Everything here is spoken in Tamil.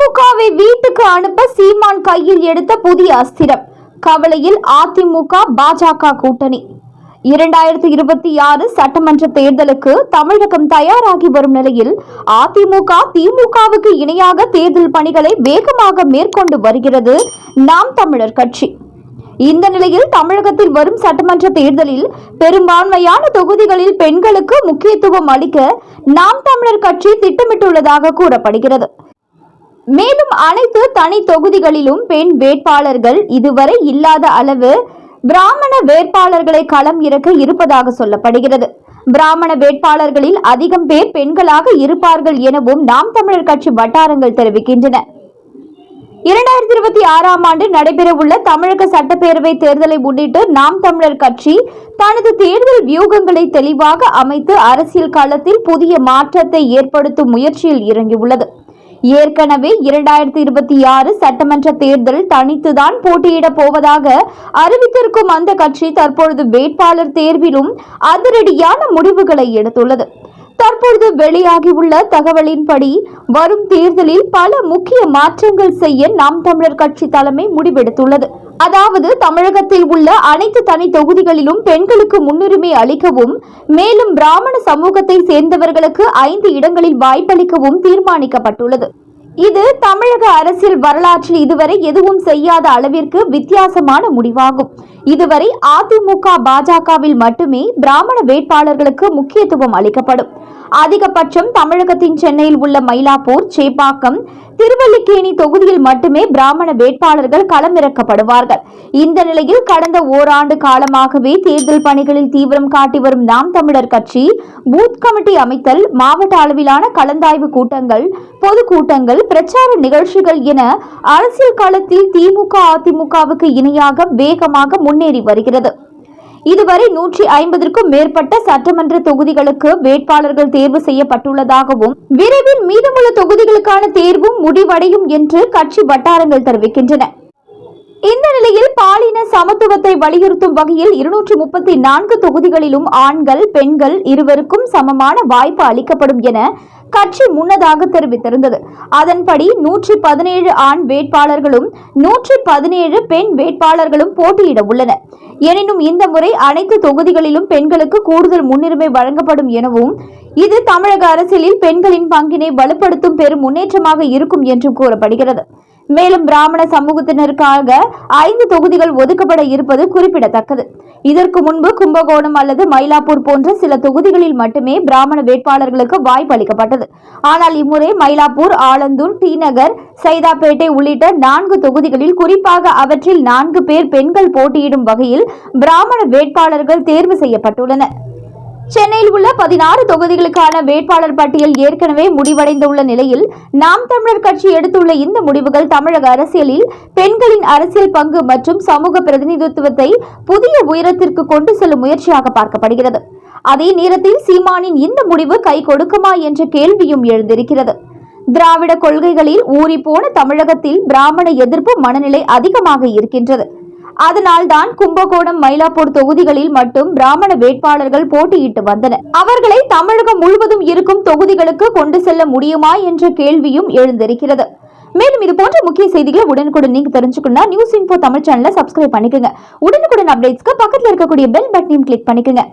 திமுகவை வீட்டுக்கு அனுப்ப சீமான் கையில் எடுத்த புதிய அஸ்திரம். கவலையில் அதிமுக பாஜக கூட்டணி. இரண்டாயிரத்தி இருபத்தி ஆறு சட்டமன்ற தேர்தலுக்கு தமிழகம் தயாராகி வரும் நிலையில் அதிமுக திமுகவுக்கு இணையாக தேர்தல் பணிகளை வேகமாக மேற்கொண்டு வருகிறது நாம் தமிழர் கட்சி. இந்த நிலையில் தமிழகத்தில் வரும் சட்டமன்ற தேர்தலில் பெரும்பான்மையான தொகுதிகளில் பெண்களுக்கு முக்கியத்துவம் அளிக்க நாம் தமிழர் கட்சி திட்டமிட்டுள்ளதாக கூறப்படுகிறது. மேலும் அனைத்து தனி தொகுதிகளிலும் பெண் வேட்பாளர்கள் இதுவரை இல்லாத அளவு பிராமண வேட்பாளர்களை களம் இறக்க இருப்பதாக சொல்லப்படுகிறது. பிராமண வேட்பாளர்களில் அதிகம் பேர் பெண்களாக இருப்பார்கள் எனவும் நாம் தமிழர் கட்சி வட்டாரங்கள் தெரிவிக்கின்றன. இரண்டாயிரத்தி இருபத்தி ஆறாம் ஆண்டு நடைபெறவுள்ள தமிழக சட்டப்பேரவை தேர்தலை முன்னிட்டு நாம் தமிழர் கட்சி தனது தேர்தல் வியூகங்களை தெளிவாக அமைத்து அரசியல் களத்தில் புதிய மாற்றத்தை ஏற்படுத்தும் முயற்சியில் இறங்கியுள்ளது. ஏற்கனவே இரண்டாயிரத்தி இருபத்தி ஆறு சட்டமன்ற தேர்தல் தனித்துதான் போட்டியிடப் போவதாக அறிவித்திருக்கும் அந்த கட்சி தற்பொழுது வேட்பாளர் தேர்விலும் அதிரடியான முடிவுகளை எடுத்துள்ளது. தற்பொழுது வெளியாகியுள்ள தகவலின்படி வரும் தேர்தலில் பல முக்கிய மாற்றங்கள் செய்ய நாம் தமிழர் கட்சி தலைமை முடிவெடுத்துள்ளது. அதாவது தமிழகத்தில் உள்ள அனைத்து தனி தொகுதிகளிலும் பெண்களுக்கு முன்னுரிமை அளிக்கவும் மேலும் பிராமண சமூகத்தை சேர்ந்தவர்களுக்கு ஐந்து இடங்களில் வாய்ப்பளிக்கவும் தீர்மானிக்கப்பட்டுள்ளது. இது தமிழக அரசியல் வரலாற்றில் இதுவரை எதுவும் செய்யாத அளவிற்கு வித்தியாசமான முடிவாகும். இதுவரை அதிமுக பாஜகவில் மட்டுமே பிராமண வேட்பாளர்களுக்கு முக்கியத்துவம் அளிக்கப்படும். அதிகபட்சம் தமிழகத்தின் சென்னையில் உள்ள மயிலாப்பூர் சேப்பாக்கம் திருவல்லிக்கேணி தொகுதியில் மட்டுமே பிராமண வேட்பாளர்கள் களமிறக்கப்படுவார்கள். இந்த நிலையில் கடந்த ஓராண்டு காலமாகவே தேர்தல் பணிகளில் தீவிரம் காட்டி வரும் நாம் தமிழர் கட்சி பூத் கமிட்டி அமைத்தல் மாவட்ட அளவிலான கலந்தாய்வு கூட்டங்கள் பொதுக்கூட்டங்கள் பிரச்சார நிகழ்ச்சிகள் என அரசியல் களத்தில் திமுக அதிமுகவுக்கு இணையாக வேகமாக முன்னேறி வருகிறது. இதுவரை நூற்றி ஐம்பதற்கும் மேற்பட்ட சட்டமன்ற தொகுதிகளுக்கு வேட்பாளர்கள் தேர்வு செய்யப்பட்டுள்ளதாகவும் விரைவில் மீதமுள்ள தொகுதிகளுக்கான தேர்வும் முடிவடையும் என்று கட்சி வட்டாரங்கள் தெரிவிக்கின்றன. இந்த நிலையில் பாலின சமத்துவத்தை வலியுறுத்தும் வகையில் இருநூற்று முப்பத்தி நான்கு தொகுதிகளிலும் ஆண்கள் பெண்கள் இருவருக்கும் சமமான வாய்ப்பு அளிக்கப்படும் என கட்சி முன்னதாக தெரிவித்திருந்தது. அதன்படி நூற்றி பதினேழு ஆண் வேட்பாளர்களும் நூற்றி பதினேழு பெண் வேட்பாளர்களும் போட்டியிட உள்ளனர். எனினும் இந்த முறை அனைத்து தொகுதிகளிலும் பெண்களுக்கு கூடுதல் முன்னுரிமை வழங்கப்படும் எனவும் இது தமிழக அரசியலில் பெண்களின் பங்கினை வலுப்படுத்தும் பெரும் முன்னேற்றமாக இருக்கும் என்றும் கூறப்படுகிறது. மேலும் பிராமண சமூகத்தினருக்காக ஐந்து தொகுதிகள் ஒதுக்கப்பட இருப்பது குறிப்பிடத்தக்கது. இதற்கு முன்பு கும்பகோணம் அல்லது மயிலாப்பூர் போன்ற சில தொகுதிகளில் மட்டுமே பிராமண வேட்பாளர்களுக்கு வாய்ப்பு அளிக்கப்பட்டது. ஆனால் இம்முறை மயிலாப்பூர் ஆலந்தூர் டி நகர் சைதாப்பேட்டை உள்ளிட்ட நான்கு தொகுதிகளில் குறிப்பாக அவற்றில் நான்கு பேர் பெண்கள் போட்டியிடும் வகையில் பிராமண வேட்பாளர்கள் தேர்வு செய்யப்பட்டுள்ளனர். சென்னையில் உள்ள பதினாறு தொகுதிகளுக்கான வேட்பாளர் பட்டியல் ஏற்கனவே முடிவடைந்துள்ள நிலையில் நாம் தமிழர் கட்சி எடுத்துள்ள இந்த முடிவுகள் தமிழக அரசியலில் பெண்களின் அரசியல் பங்கு மற்றும் சமூக பிரதிநிதித்துவத்தை புதிய உயரத்திற்கு கொண்டு செல்லும் முயற்சியாக பார்க்கப்படுகிறது. அதே நேரத்தில் சீமானின் இந்த முடிவு கை கொடுக்குமா என்ற கேள்வியும் எழுந்திருக்கிறது. திராவிட கொள்கைகளில் ஊறிப்போன தமிழகத்தில் பிராமண எதிர்ப்பு மனநிலை அதிகமாக இருக்கின்றது. அதனால்தான் கும்பகோணம் மயிலாப்பூர் தொகுதிகளில் மட்டும் பிராமண வேட்பாளர்கள் போட்டியிட்டு வந்தனர். அவர்களை தமிழகம் முழுவதும் இருக்கும் தொகுதிகளுக்கு கொண்டு செல்ல முடியுமா என்ற கேள்வியும் எழுந்திருக்கிறது. மேலும் இது போன்ற முக்கிய செய்திகளை உடனுக்குடன் நீங்க தெரிஞ்சுக்கணும்னா நியூஸ் இன்போ தமிழ் சேனலை சப்ஸ்கிரைப் பண்ணிக்கோங்க. உடனுக்குடன் அப்டேட்ஸ்க்கு பக்கத்தில் இருக்கக்கூடிய பெல் பட்டனையும் கிளிக் பண்ணிக்கோங்க.